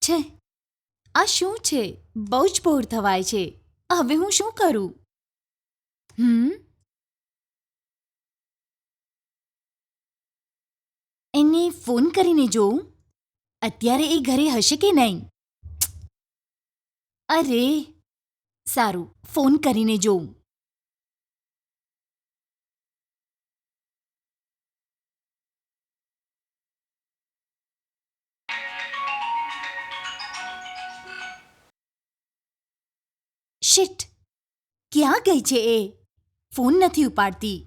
છે. આ શું છે? બહુ જ બોર થવાય છે. હવે હું શું કરું? હમ? એને ફોન કરીને જોઉં. અત્યારે એ ઘરે હશે કે નહીં? અરે! સારું, ફોન કરીને જોઉં. શિટ. ક્યાં ગઈ છે એ? ફોન નથી ઉપાડતી.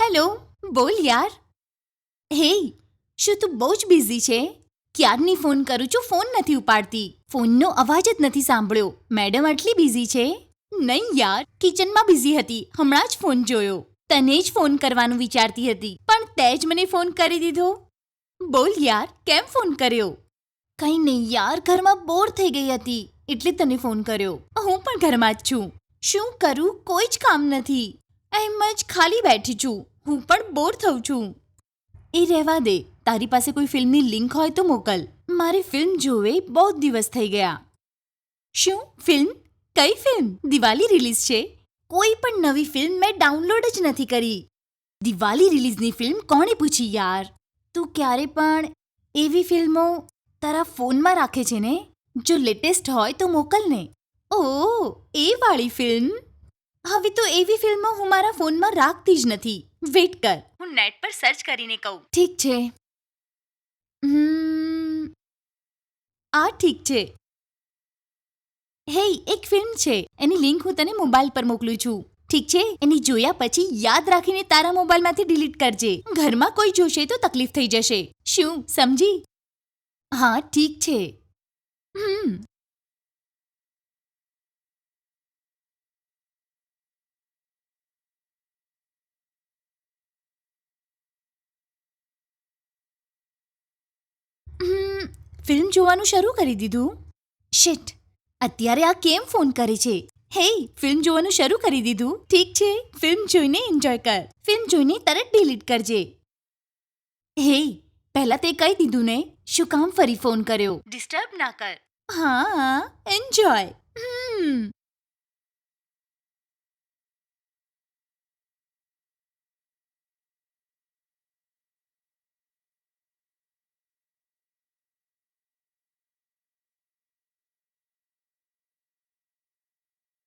હેલો, બોલ યાર. હે, શું તું બહુ જ બિઝી છે? ક્યારની ફોન કરું છું ફોન નથી ઉપાડતી. ફોનનો અવાજ જ નથી સાંભળ્યો. મેડમ આટલી બિઝી છે? નહીં યાર, કિચનમાં બિઝી હતી. હમણાં જ ફોન જોયો. તને જ ફોન કરવાનું વિચારતી હતી. પણ તે જ મને ફોન કરી દીધો. બોલ યાર, કેમ ફોન કર્યો? કંઈ નહીં યાર, ઘરમાં બોર થઈ ગઈ હતી. એટલે તને ફોન કર્યો. હું પણ ઘરમાં જ છું. શું કરું? કોઈ જ કામ નથી. એમ જ ખાલી બેઠી છું. હું પણ બોર થઉં છું. એ રહેવા દે. તારી પાસે કોઈ ફિલ્મની લિંક હોય તો મોકલ. મારે ફિલ્મ જોવે બહુ દિવસ થઈ ગયા. શું? ફિલ્મ કઈ ફિલ્મ? દિવાળી રિલીઝ છે? કોઈ પણ નવી ફિલ્મ મેં ડાઉનલોડ જ નથી કરી. દિવાળી રિલીઝની ફિલ્મ કોણે પૂછી યાર? તું ક્યારે પણ એવી ફિલ્મો તારા ફોનમાં રાખે છે ને? જો લેટેસ્ટ હોય તો મોકલને ઓ એ વાળી ફિલ્મ? હવે તો એવી ફિલ્મો હું મારા ફોનમાં રાખતી જ નથી. વેટ કર. હું નેટ પર સર્ચ કરીને કહું. ઠીક છે. આ ઠીક છે. હે, એક ફિલ્મ છે. એની લિંક હું તને મોબાઈલ પર મોકલું છું. ઠીક છે? એની જોયા પછી યાદ રાખીને તારા મોબાઈલમાંથી ડિલીટ કરજે. ઘરમાં કોઈ જોશે તો તકલીફ થઈ જશે. શું, સમજી? હા, ઠીક છે. હમ. ફિલ્મ જોવાનું શરૂ કરી દીધું? શિટ અત્યારે આ કેમ ફોન કરે છે? હે ફિલ્મ જોવાનું શરૂ કરી દીધું. ઠીક છે ફિલ્મ જોઈને એન્જોય કર. ફિલ્મ જોઈને તરત ડિલીટ કરજે. હે પહેલા તે કહી દીધું ને શું કામ ફરી ફોન કર્યો? ડિસ્ટર્બ ના કર. હા એન્જોય હમ.